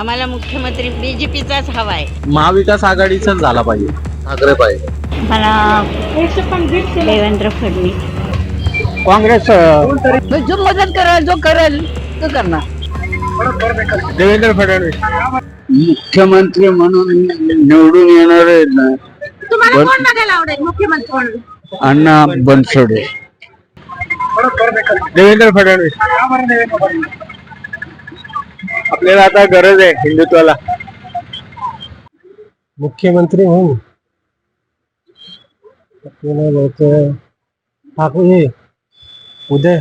आम्हाला मुख्यमंत्री बीजेपीचाच हवा आहे. महाविकास आघाडीचाच झाला पाहिजे. ठाकरे पाहिजे. मला देवेंद्र फडणवीस. काँग्रेस जो मदत करेल जो करेल तो करणार. देवेंद्र फडणवीस. मुख्यमंत्री म्हणून निवडून येणार आहेत ना तुम्हाला कोण बघायला आवडेल? मुख्यमंत्री म्हणून. अण्णा बनसोडे. देवेंद्र फडणवीस. आपल्याला आता गरज आहे हिंदुत्वाला. मुख्यमंत्री म्हणून. आपल्याला ठाकरे उदय?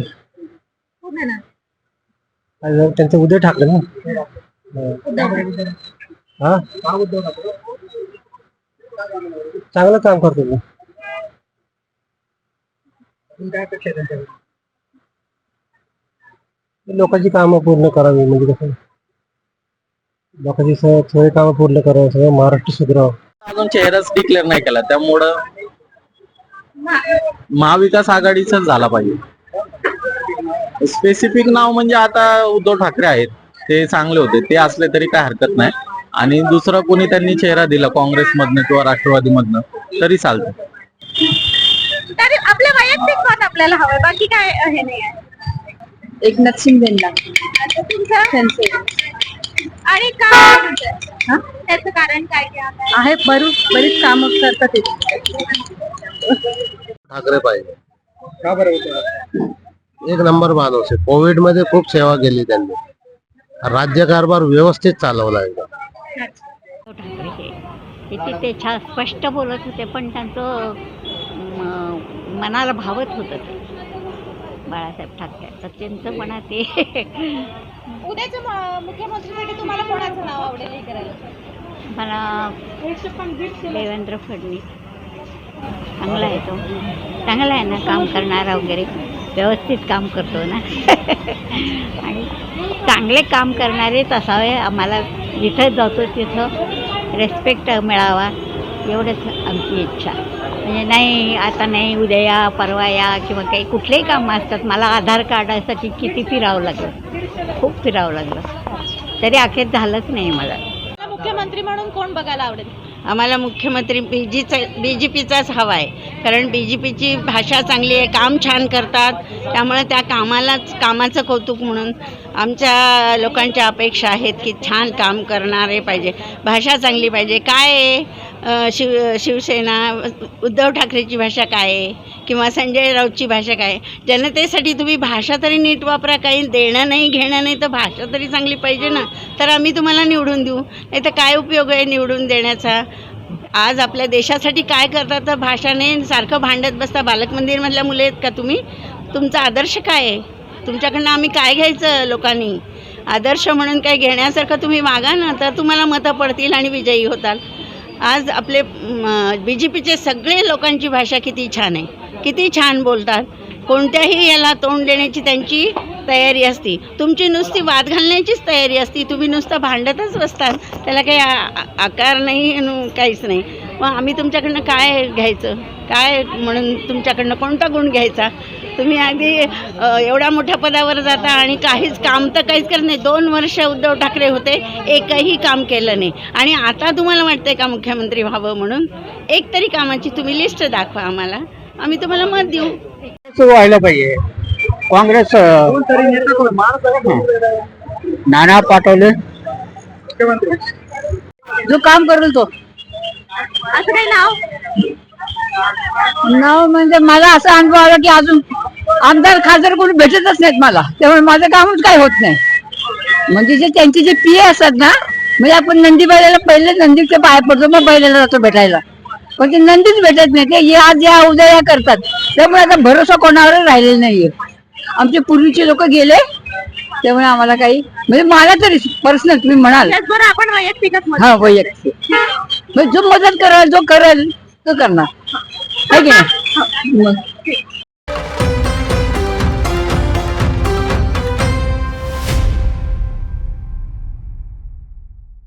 त्यांचं उदय ठाकरे ना? हा? चांगलं काम करतो मी. लोकांची कामं पूर्ण करावी म्हणजे कसं? लोकांची सगळी कामं पूर्ण करावं सगळं महाराष्ट्र सुधारावं. अजून चेहराच डिक्लेअर नाही केला. त्यामुळं महाविकास आघाडीचाच झाला पाहिजे. स्पेसिफिक नाव म्हणजे आता उद्धव ठाकरे आहेत. ते चांगले होते. ते असले तरी काय हरकत नाही. आणि दुसरं कोणी त्यांनी चेहरा दिला काँग्रेसमधनं किंवा राष्ट्रवादीमधनं तरी चालतं. तरी आपल्या वैयक्तिक मत आपल्याला हवंय. बाकी काय हे नाही आहे एकनाथ शिंदेला तुमचं? आणि का त्याचं कारण काय काय आहे बरू बरीच काम करतात. ठाकरे पाहिजे एक नंबर माणूस आहे. कोविडमध्ये खूप सेवा केली त्यांनी. राज्यकारभार व्यवस्थित चालवला एकदम ठाकरे हे किती ते छान स्पष्ट बोलत होते पण त्यांचं म, मनाला भावत होतं ते. बाळासाहेब ठाकरे. तर त्यांचं म्हणा ते. उद्याच्या मुख्यमंत्रीसाठी तुम्हाला कोणाचं नाव आवडेल हे करायला? मला देवेंद्र फडणवीस. चांगला आहे तो. चांगला आहे ना काम करणारा वगैरे. व्यवस्थित काम करतो ना. आणि चांगले काम करणारेच असावे आम्हाला जिथं जातो तिथं रेस्पेक्ट मिळावा एवढंच आमची इच्छा. म्हणजे नाही आता नाही उद्या या परवा या किंवा काही कुठलेही कामं असतात मला आधार कार्डासाठी किती फिरावं लागलं. खूप फिरावं लागलं. तरी अखेर झालंच नाही मला. मुख्यमंत्री म्हणून कोण बघायला आवडेल? आम्हाला मुख्यमंत्री बी जीचा बी जे पीचाच हवा आहे. कारण बी जे पीची भाषा चांगली आहे काम छान करतात. त्यामुळे त्या कामालाच कामाचं कौतुक म्हणून आमच्या लोकांच्या अपेक्षा आहेत की छान काम करणारे पाहिजे. भाषा चांगली पाहिजे. काय आहे? शिव शिवसेना उद्धव ठाकरेची भाषा काय आहे? किंवा संजय राऊतची भाषा काय आहे? जनतेसाठी तुम्ही भाषा तरी नीट वापरा काही देणं नाही घेणं नाही तर भाषा तरी चांगली पाहिजे ना. तर आम्ही तुम्हाला निवडून देऊ. नाही तर काय उपयोग आहे निवडून देण्याचा? आज आपल्या देशासाठी काय करतात तर भाषाने सारखं भांडत बसता. बालक मंदिरमधल्या मुले आहेत का तुम्ही? तुमचा आदर्श काय आहे? तुमच्याकडनं आम्ही काय घ्यायचं लोकांनी? आदर्श म्हणून काय घेण्यासारखं तुम्ही मागा ना तर तुम्हाला मतं पडतील आणि विजयी होताल. आज आपले बी जे पीचे सगळे लोकांची भाषा किती छान आहे. किती छान बोलतात. कोणत्याही याला तोंड देण्याची त्यांची तयारी असती. तुमची नुसती वाद घालण्याचीच तयारी असती. तुम्ही नुसतं भांडतच बसतात. त्याला काही आ- आकार नाही काहीच नाही. मग आम्ही तुमच्याकडनं काय घ्यायचं? काय म्हणून तुमच्याकडनं कोणता गुण घ्यायचा? तुम्ही अगदी एवढ्या मोठ्या पदावर जाता आणि काहीच काम तर काहीच करत नाही. दोन वर्ष उद्धव ठाकरे होते एकही काम केलं नाही. आणि आता तुम्हाला वाटतंय का मुख्यमंत्री व्हावं म्हणून? एक तरी कामाची तुम्ही लिस्ट दाखवा आम्हाला. आम्ही तुम्हाला मत देऊ. व्हायला पाहिजे. काँग्रेस नाना पाटवले जो काम करेल तो. असं काही नाव? नाव म्हणजे मला असा अनुभव आला की अजून आमदार खासदार कोणी भेटतच नाहीत मला. त्यामुळे माझं कामच काय होत नाही. म्हणजे जे त्यांचे जे पीए असतात ना म्हणजे आपण नंदी बैलाला पहिले नंदीच्या पाया पडतो मग बैलाला जातो भेटायला. पण ते नंदीच भेटत नाही. ते या आज या उद्या या करतात. त्यामुळे आता भरोसा कोणावर राहिलेला नाहीये. आमचे पूर्वीचे लोक गेले. त्यामुळे आम्हाला काही म्हणजे मला तरी पर्सनल तुम्ही म्हणाल. आपण वैयक्तिकच हा वैयक्तिक. म्हणजे जो मदत करेल जो करेल तो करणार. है की नाही? मग.